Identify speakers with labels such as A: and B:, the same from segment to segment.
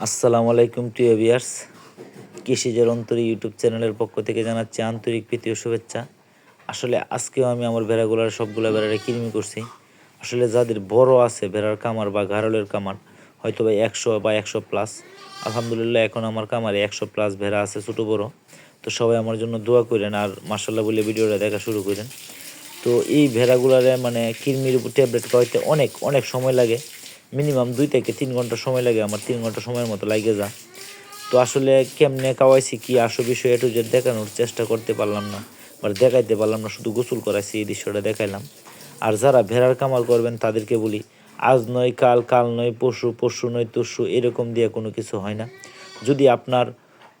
A: আসসালামু আলাইকুম, প্রিয় ভিয়ার্স কৃষিজের অন্তরী ইউটিউব চ্যানেলের পক্ষ থেকে জানাচ্ছি আন্তরিক প্রীতি ও শুভেচ্ছা। আসলে আজকেও আমি আমার ভেড়াগুলার সবগুলো ভেড়ারে কিরমি করছি। আসলে যাদের বড় আছে ভেড়ার কামার বা ঘাড়লের কামার হয়তো বা একশো বা একশো প্লাস আলহামদুলিল্লাহ, এখন আমার কামারে একশো প্লাস ভেড়া আছে, ছোটো বড়। তো সবাই আমার জন্য দোয়া করেন আর মার্শাল্লাহ বলে ভিডিওটা দেখা শুরু করেন। তো এই ভেড়াগুলারে মানে কিরমির উপর ট্যাবলেট খাওয়াইতে অনেক অনেক সময় লাগে। মিনিমাম দুই থেকে তিন ঘণ্টা সময় লাগে, আমার তিন ঘণ্টা সময়ের মতো লাগে যা। তো আসলে কেমনে কাওয়াইছি কি আসো বিষয় একটু যে দেখানোর চেষ্টা করতে পারলাম না। বা দেখাইতে পারলাম না, শুধু গোসল করাইছি, এই দৃশ্যটা দেখাইলাম। আর যারা ভেড়ার কামাল করবেন, তাদেরকে বলি, আজ নয়, কাল কাল নয়, পশু পশু নয়, তসু, এরকম দিয়ে কোনো কিছু হয় না। যদি আপনার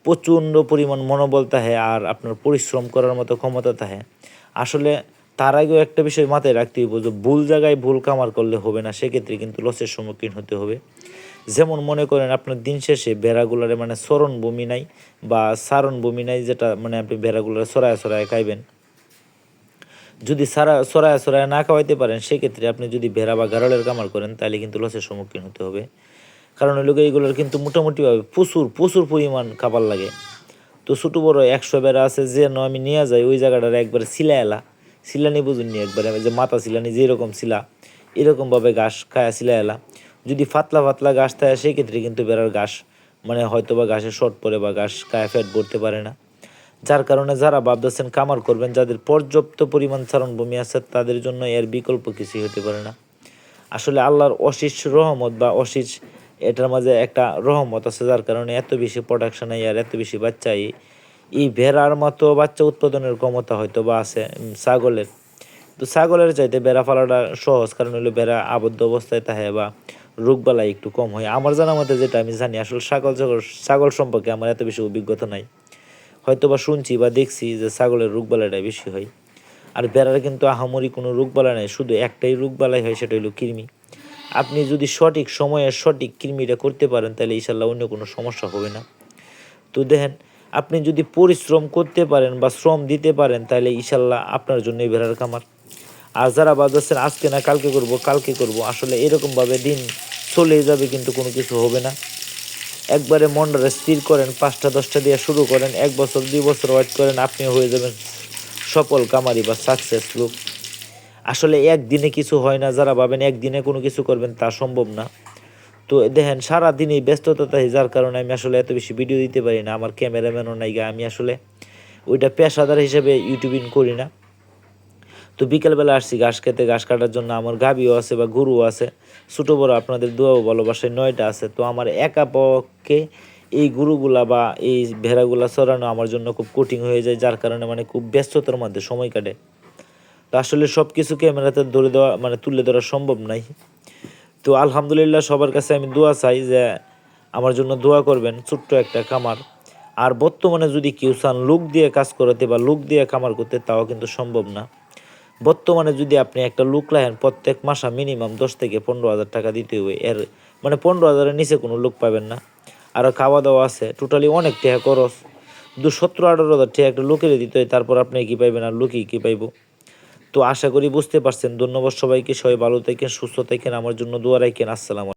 A: প্রচণ্ড পরিমাণ মনোবল থাকে আর আপনার পরিশ্রম করার মতো ক্ষমতা থাকে, আসলে তার আগেও একটা বিষয় মাথায় রাখতে হইব যে ভুল জায়গায় ভুল কামার করলে হবে না, সেক্ষেত্রে কিন্তু লসের সম্মুখীন হতে হবে। যেমন মনে করেন আপনার দিন শেষে ভেড়াগুলারে মানে সরণ ভূমি নাই বা সারণ ভূমি নাই যেটা মানে আপনি ভেড়াগুলারে সরায় সরায় খাইবেন। যদি সারা সরায় সরায় না খাওয়াইতে পারেন, সেক্ষেত্রে আপনি যদি ভেড়া বা গারলের কামার করেন, তাহলে কিন্তু লসের সম্মুখীন হতে হবে। কারণ ওই লোক এইগুলোর কিন্তু মোটামুটিভাবে প্রচুর প্রচুর পরিমাণ খাবার লাগে। তো ছোটো বড় একশো বেড়া আছে যেন আমি নিয়ে যাই, ওই জায়গাটার একবারে সিলা এলা সিলানি বুঝুননি একবারে যে মাথা সিলানি যেরকম সিলা, এরকমভাবে ঘাস খায়া সিলা এলা। যদি পাতলা পাতলা ঘাস থাকে সেক্ষেত্রে কিন্তু বেড়ার ঘাস মানে হয়তো বা ঘাসের শর্ট পড়ে বা ঘাস খায় ফ্যাট ভরতে পারে না। যার কারণে যারা ভাবতেছেন কামার করবেন, যাদের পর্যাপ্ত পরিমাণ চারণভূমি আছে, তাদের জন্য এর বিকল্প কিছুই হতে পারে না। আসলে আল্লাহর অশিস রহমত বা অশিস এটার মাঝে একটা রহমত আছে, যার কারণে এত বেশি প্রোডাকশন আর এত বেশি বাচ্চা এই ভেড়ার মতো বাচ্চা উৎপাদনের ক্ষমতা হয়তো বা আছে ছাগলের। তো ছাগলের চাইতে বেড়া ফালাটা সহজ, কারণ হলো বেড়া আবদ্ধ অবস্থায় থাকে বা রোগবালাই একটু কম হয়। আমার জানা মতে যেটা আমি জানি, আসলে ছাগল ছাগল ছাগল সম্পর্কে আমার এত বেশি অভিজ্ঞতা নাই। হয়তো বা শুনছি বা দেখছি যে ছাগলের রোগবালাইটা বেশি হয়। আর বেড়ার কিন্তু আহামরি কোনো রোগবালাই নাই, শুধু একটাই রোগবালাই হয়, সেটা হলো কৃমি। আপনি যদি সঠিক সময়ে সঠিক কৃমিটা করতে পারেন, তাহলে ইনশাল্লাহ অন্য কোনো সমস্যা হবে না। তো দেখেন আপনি যদি পরিশ্রম করতে পারেন বা শ্রম দিতে পারেন, তাহলে ইশাল্লাহ আপনার জন্য ভেড়ার খামার। আর যারা বাজাচ্ছেন আজকে না, কালকে করব কালকে করব, আসলে এরকমভাবে দিন চলে যাবে, কিন্তু কোনো কিছু হবে না। একবারে মনটারে স্থির করেন, পাঁচটা, দশটা দিয়ে শুরু করেন, এক বছর, দুই বছর ওয়েট করেন আপনি হয়ে যাবেন সফল কামারি বা সাকসেস লোক। আসলে একদিনে কিছু হয় না, যারা ভাবেন একদিনে কোনো কিছু করবেন, তা সম্ভব না। তো দেখেন সারাদিনই ব্যস্ততা যার কারণে আমি আসলে এত বেশি ভিডিও দিতে পারি না আমার ক্যামেরাম্যানও নাই গা, আমি আসলে ওইটা পেশাদার হিসেবে ইউটিউবিং করি না। তো বিকেলবেলা আসছি ঘাস খেতে ঘাস কাটার জন্য আমার গাভিও আছে বা গরুও আছে। ছোটো বড় আপনাদের দোয়াও ভালোবাসায় নয়টা আছে তো আমার একা পক্ষে এই গরুগুলা বা এই ভেড়াগুলা চড়ানো আমার জন্য খুব কঠিন হয়ে যায় যার কারণে মানে খুব ব্যস্ততার মধ্যে সময় কাটে। তো আসলে সব কিছু ক্যামেরাতে ধরে দেওয়া মানে তুলে ধরা সম্ভব নাই। তো আলহামদুলিল্লাহ সবার কাছে আমি দোয়া চাই যে আমার জন্য দোয়া করবেন, ছোট্ট একটা খামার। আর বর্তমানে যদি কেউ চান লোক দিয়ে কাজ করাতে বা লোক দিয়ে খামার করতে, তাও কিন্তু সম্ভব না। বর্তমানে যদি আপনি একটা লোক লাহেন প্রত্যেক মাসে মিনিমাম দশ থেকে পনেরো হাজার টাকা দিতে হবে। এর মানে পনেরো হাজারের নিচে কোনো লোক পাবেন না। আর খাওয়া দাওয়া আছে, টোটালি অনেক টাকা খরচ। দু সতেরো আঠারো হাজার টাকা একটা লোকের দিতে হয়, তারপর আপনি কি পাইবেন আর লোকই কী পাইবো? তো আশা করি বুঝতে পারছেন। ধন্যবাদ সবাইকে, সবাই ভালো থাকেন, সুস্থ থাকেন, আমার জন্য দোয়া রাখেন। আসসালাম